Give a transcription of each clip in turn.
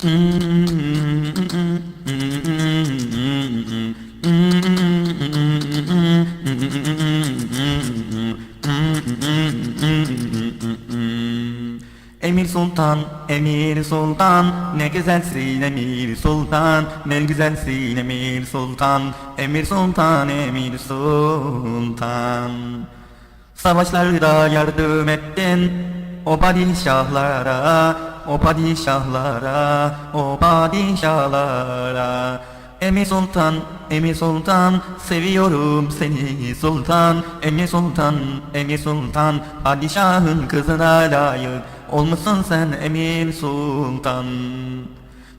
Emir Sultan, Emir Sultan, ne güzelsin Emir Sultan, ne güzelsin Emir Sultan, Emir Sultan, Emir Sultan. Savaşlarda yardım ettin, o padişahlara, o padişahlara, o padişahlara. Emir Sultan, Emir Sultan, seviyorum seni Sultan, Emir Sultan, Emir Sultan, padişahın kızına layık olmuşsun sen Emir Sultan.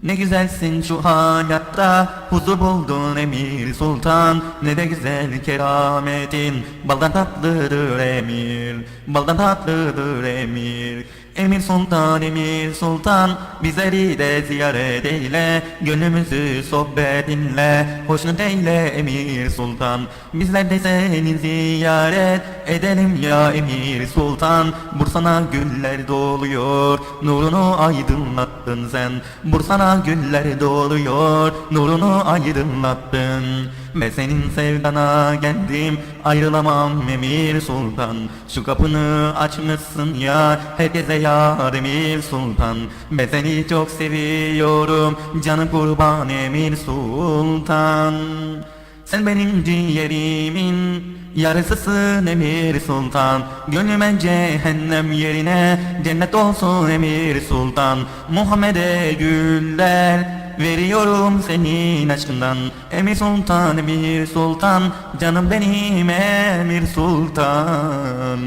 Ne güzelsin şu hayatta Huzur buldun emir sultan Ne de güzel kerametin Baldan tatlıdır emir Baldan tatlıdır emir Emir sultan emir sultan Bizleri de ziyaret eyle Gönlümüzü sohbetinle Hoşnut eyle emir sultan Bizler de seni ziyaret Edelim ya emir sultan. Bursana güller doluyor Nurunu aydınlattın sen. Bursana güller doluyor Nurunu aydınlattın Ve senin sevdana geldim Ayrılamam emir sultan. Şu kapını açmışsın ya Herkese yar emir sultan. Ben seni çok seviyorum Canım kurban emir sultan sen benim ciğerimin yarısısın emir sultan. Gönlüme cehennem yerine cennet olsun emir sultan. Muhammed'e güller veriyorum senin aşkından. Emir sultan emir sultan canım benim emir sultan